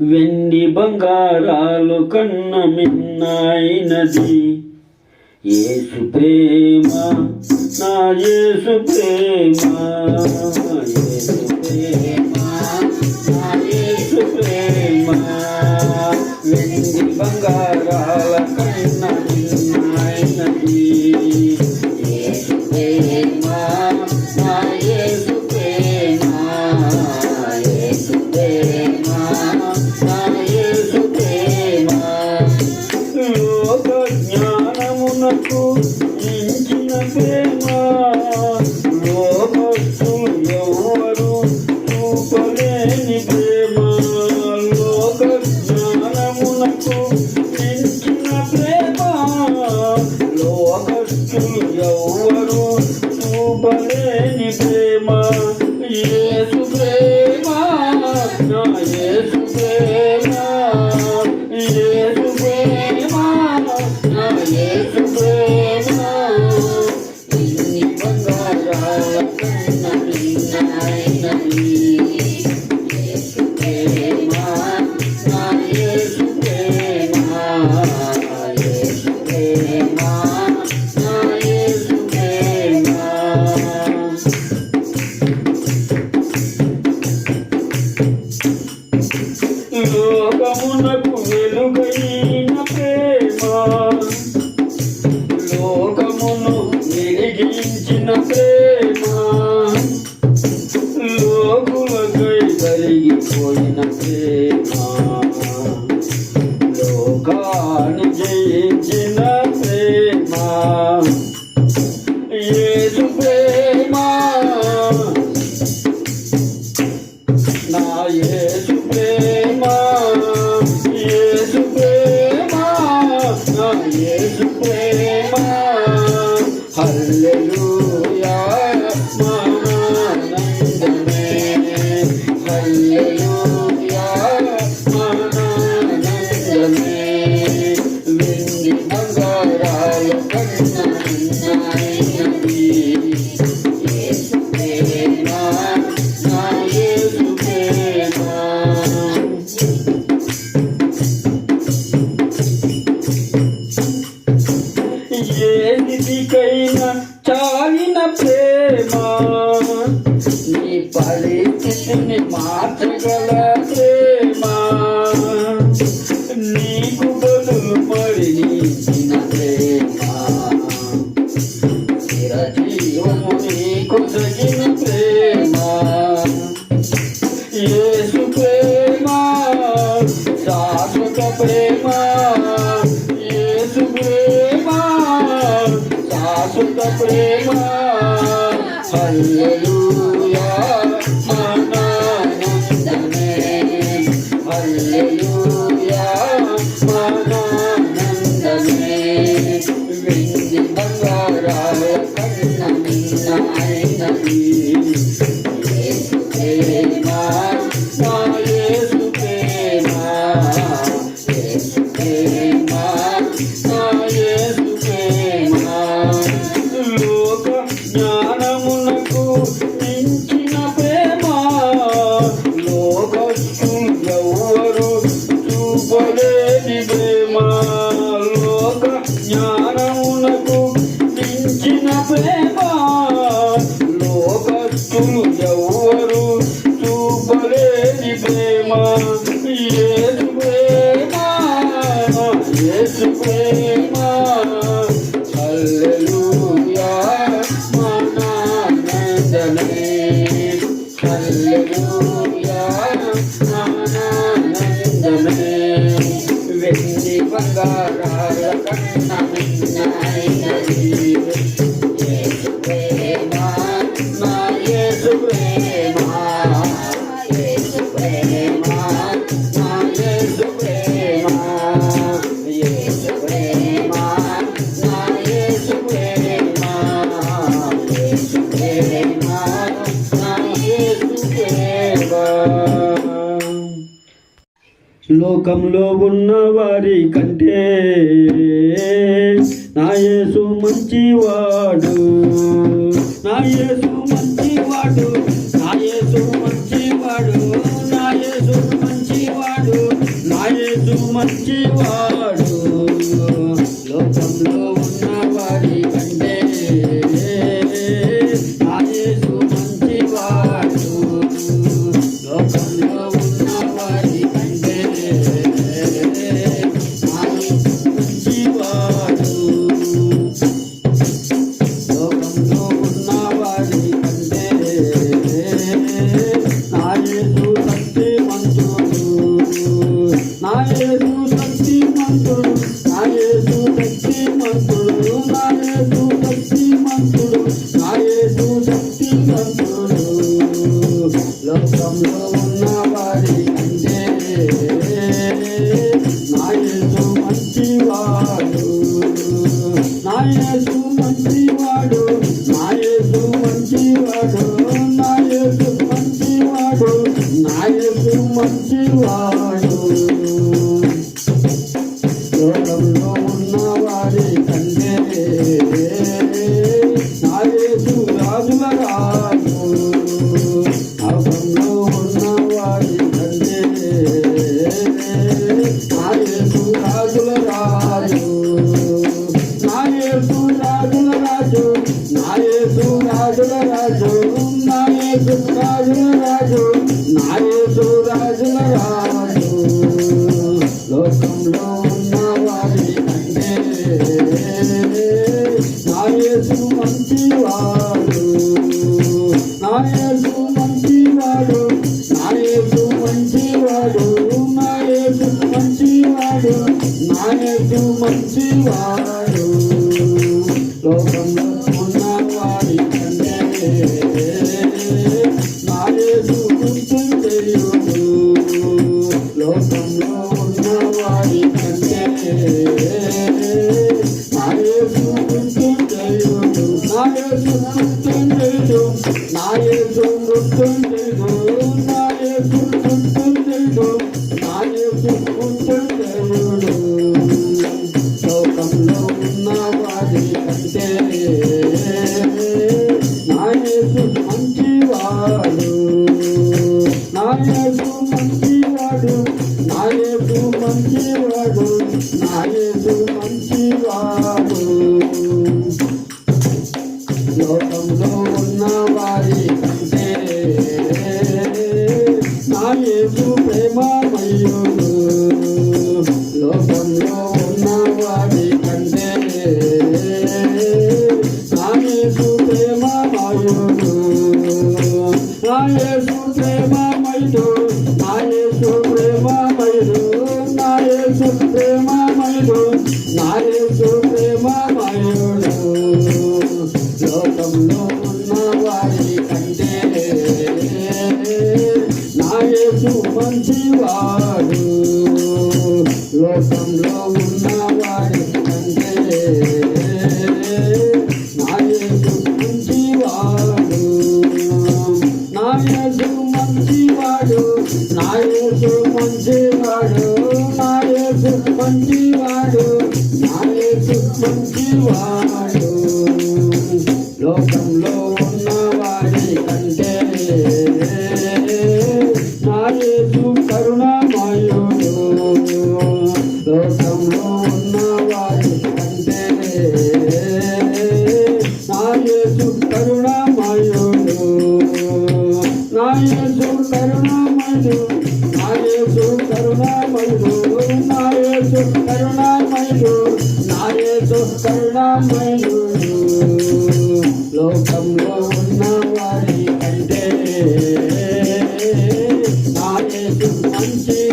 వెండి బంగారాలు కన్న మిన్నాయినది. ఏసు ప్రేమ నా ఏసు ప్రేమ ఏసు ప్రేమ నా ma ప్రేమ. హల్లెలూయా మనానందమే హల్లెలూయా మనానందమే వెండి బంగారాల కన్న నిన్న అయినది Thank you. లోకంలో ఉన్న వారి కంటే నాయసు మంచివాడు. నాయసు I Thank you. నాయసు రాజుల రాజు లోకంలో ఉన్న వారి కంటే నాయసు మంచివాడు నాయసు మంచివాడు నాయసు మంచివాడు నాయసు మంచివాడు నాయసు మంచివాడు. pareço devo లోకంలో ఉన్నవాడి కంటే నా యేసు కరుణామయుడు. లోకంలో ఉన్నవాడి కంటే నా యేసు కరుణామయుడు. నా యేసు కరుణామయుడు నా యేసు కరుణామయుడు. నా యేసు కరుణామయుడు నా యేసు లోకంలో ఉన్న వారి కంటే నా మంచి